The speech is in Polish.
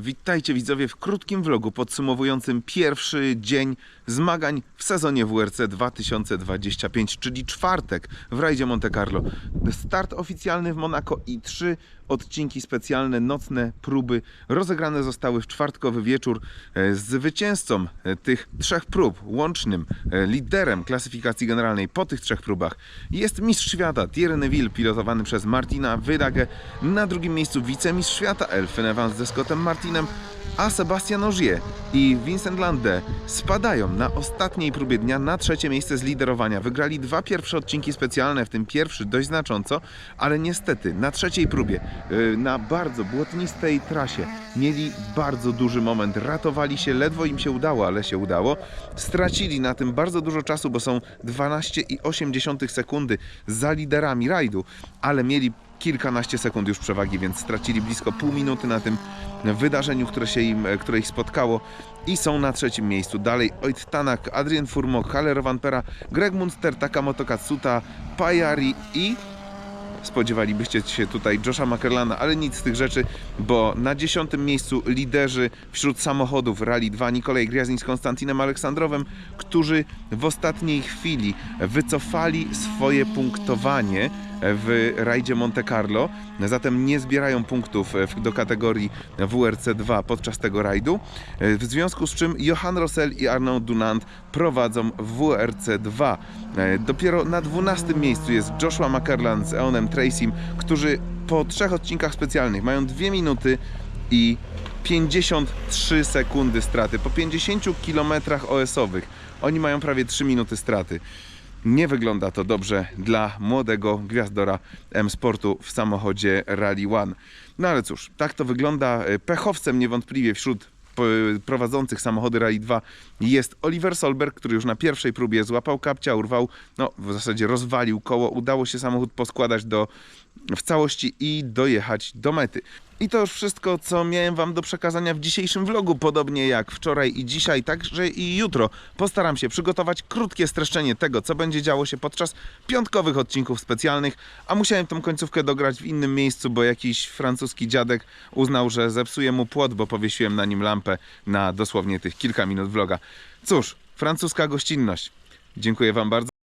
Witajcie widzowie w krótkim vlogu podsumowującym pierwszy dzień zmagań w sezonie WRC 2025, czyli czwartek w rajdzie Monte Carlo. Start oficjalny w Monako i trzy odcinki specjalne, nocne próby rozegrane zostały w czwartkowy wieczór. E, Zwycięzcą e, tych trzech prób, łącznym e, liderem klasyfikacji generalnej po tych trzech próbach jest mistrz świata Thierry Neville, pilotowany przez Martina Wydagę. Na drugim miejscu wicemistrz świata Elfyn Evans ze Scottem Martinem, a Sebastian Ogier i Vincent Lande spadają na ostatniej próbie dnia na trzecie miejsce z liderowania. Wygrali dwa pierwsze odcinki specjalne, w tym pierwszy dość znacząco, ale niestety na trzeciej próbie, yy, na bardzo błotnistej trasie, mieli bardzo duży moment. Ratowali się, ledwo im się udało, ale się udało. Stracili na tym bardzo dużo czasu, bo są 12,8 sekundy za liderami rajdu, ale mieli kilkanaście sekund już przewagi, więc stracili blisko pół minuty na tym wydarzeniu, które, się im, które ich spotkało i są na trzecim miejscu. Dalej Oit Tanak, Adrian Furmo, Halle Rovanpera, Greg Munster, Takamoto Katsuta, Pajari i spodziewalibyście się tutaj Josha Makerlana, ale nic z tych rzeczy, bo na dziesiątym miejscu liderzy wśród samochodów Rally 2 Nikolaj Griazin z Konstantinem Aleksandrowem, którzy w ostatniej chwili wycofali swoje punktowanie w rajdzie Monte Carlo, zatem nie zbierają punktów w- do kategorii WRC 2 podczas tego rajdu, w związku z czym Johan Rossell i Arnaud Dunant prowadzą w WRC 2. Dopiero na 12 miejscu jest Joshua Makerlan z Eonem Tracym, którzy po trzech odcinkach specjalnych mają 2 minuty i 53 sekundy straty. Po 50 km OS-owych oni mają prawie 3 minuty straty. Nie wygląda to dobrze dla młodego gwiazdora M-Sportu w samochodzie Rally One. No ale cóż, tak to wygląda. Pechowcem niewątpliwie wśród p- prowadzących samochody Rally 2 jest Oliver Solberg, który już na pierwszej próbie złapał kapcia, urwał, no w zasadzie rozwalił koło. Udało się samochód poskładać do, w całości i dojechać do mety. I to już wszystko, co miałem Wam do przekazania w dzisiejszym vlogu. Podobnie jak wczoraj i dzisiaj, także i jutro postaram się przygotować krótkie streszczenie tego, co będzie działo się podczas piątkowych odcinków specjalnych. A musiałem tą końcówkę dograć w innym miejscu, bo jakiś francuski dziadek uznał, że zepsuje mu płot, bo powiesiłem na nim lampę na dosłownie tych kilka minut vloga. Cóż, francuska gościnność. Dziękuję Wam bardzo.